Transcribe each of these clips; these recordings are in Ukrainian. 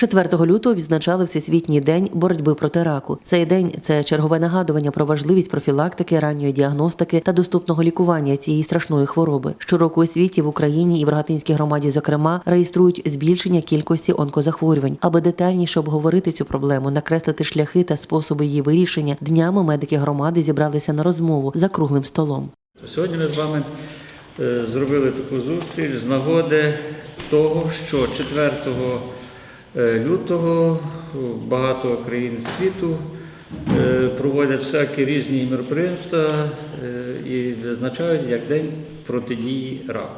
4 лютого відзначали Всесвітній день боротьби проти раку. Цей день це чергове нагадування про важливість профілактики, ранньої діагностики та доступного лікування цієї страшної хвороби. Щороку у світі в Україні і в Рогатинській громаді, зокрема, реєструють збільшення кількості онкозахворювань. Аби детальніше обговорити цю проблему, накреслити шляхи та способи її вирішення, днями медики громади зібралися на розмову за круглим столом. Сьогодні ми з вами е, зробили таку зустріч з нагоди того, що 4 е, лютого багато країн світу е, проводять всякі різні мероприємства е, і визначають як День протидії раку.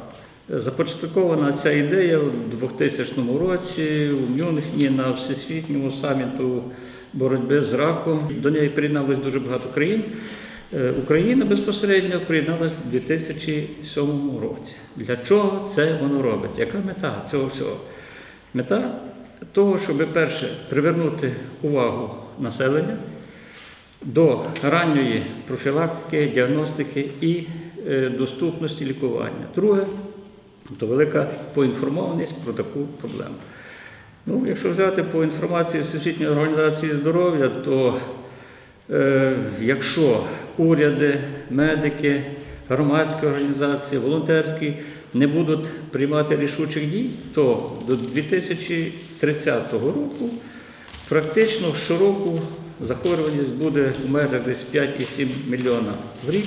Започаткована ця ідея у 2000 році у Мюнхені на всесвітньому саміту боротьби з раком. До неї приєдналось дуже багато країн. Е, Україна безпосередньо приєдналася у 2007 році. Для чого це воно робиться? Яка мета цього всього? Мета того, щоб перше привернути увагу населення до ранньої профілактики, діагностики і е, доступності лікування. Друге, то велика поінформованість про таку проблему. Ну, якщо взяти по інформації Всесвітньої організації здоров'я, то е, якщо уряди, медики, громадські організації, волонтерські не будуть приймати рішучих дій, то до 2030 року практично щороку захворюваність буде в межах десь 5,7 мільйона в рік,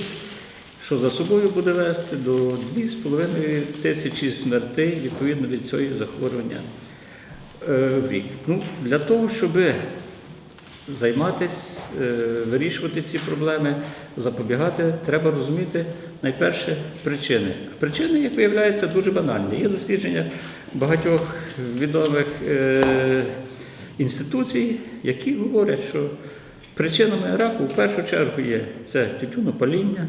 що за собою буде вести до 2,5 тисячі смертей відповідно від цього захворювання е, в рік. Ну, для того, щоб займатися, вирішувати ці проблеми, запобігати, треба розуміти найперше причини. Причини, як виявляється, дуже банальні. Є дослідження багатьох відомих е, інституцій, які говорять, що причинами раку в першу чергу є це тютюнопаління,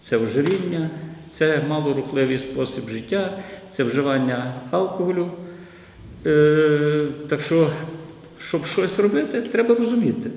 це ожиріння, це малорухливий спосіб життя, це вживання алкоголю. Е, так що, щоб щось робити, треба розуміти,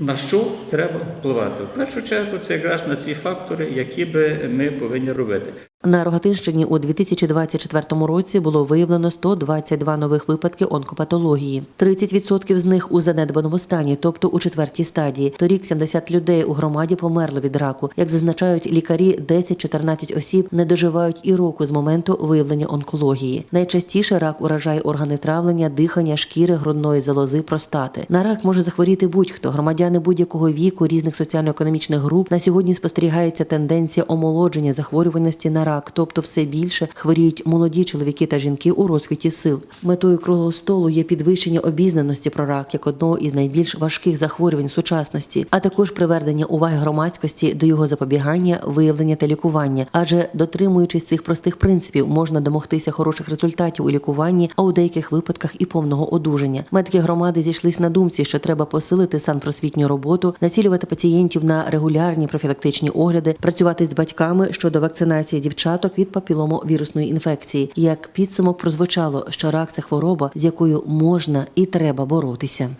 на що треба впливати. В першу чергу це якраз на ці фактори, які би ми повинні робити. На Рогатинщині у 2024 році було виявлено 122 нових випадки онкопатології. 30% з них у занедбаному стані, тобто у четвертій стадії. Торік 70 людей у громаді померли від раку. Як зазначають лікарі, 10-14 осіб не доживають і року з моменту виявлення онкології. Найчастіше рак уражає органи травлення, дихання, шкіри, грудної залози, простати. На рак може захворіти будь-хто. Громадяни будь-якого віку, різних соціально-економічних груп. На сьогодні спостерігається тенденція омолодження захворюваності на рак, тобто все більше хворіють молоді чоловіки та жінки у розквіті сил. Метою круглого столу є підвищення обізнаності про рак як одного із найбільш важких захворювань сучасності, а також привернення уваги громадськості до його запобігання, виявлення та лікування. Адже дотримуючись цих простих принципів, можна домогтися хороших результатів у лікуванні, а у деяких випадках і повного одужання. Медики громади зійшлись на думці, що треба посилити санпросвітню роботу, націлювати пацієнтів на регулярні профілактичні огляди, працювати з батьками щодо вакцинації дівчаток від папіломовірусної інфекції. Як підсумок прозвучало, що рак це хвороба, з якою можна і треба боротися.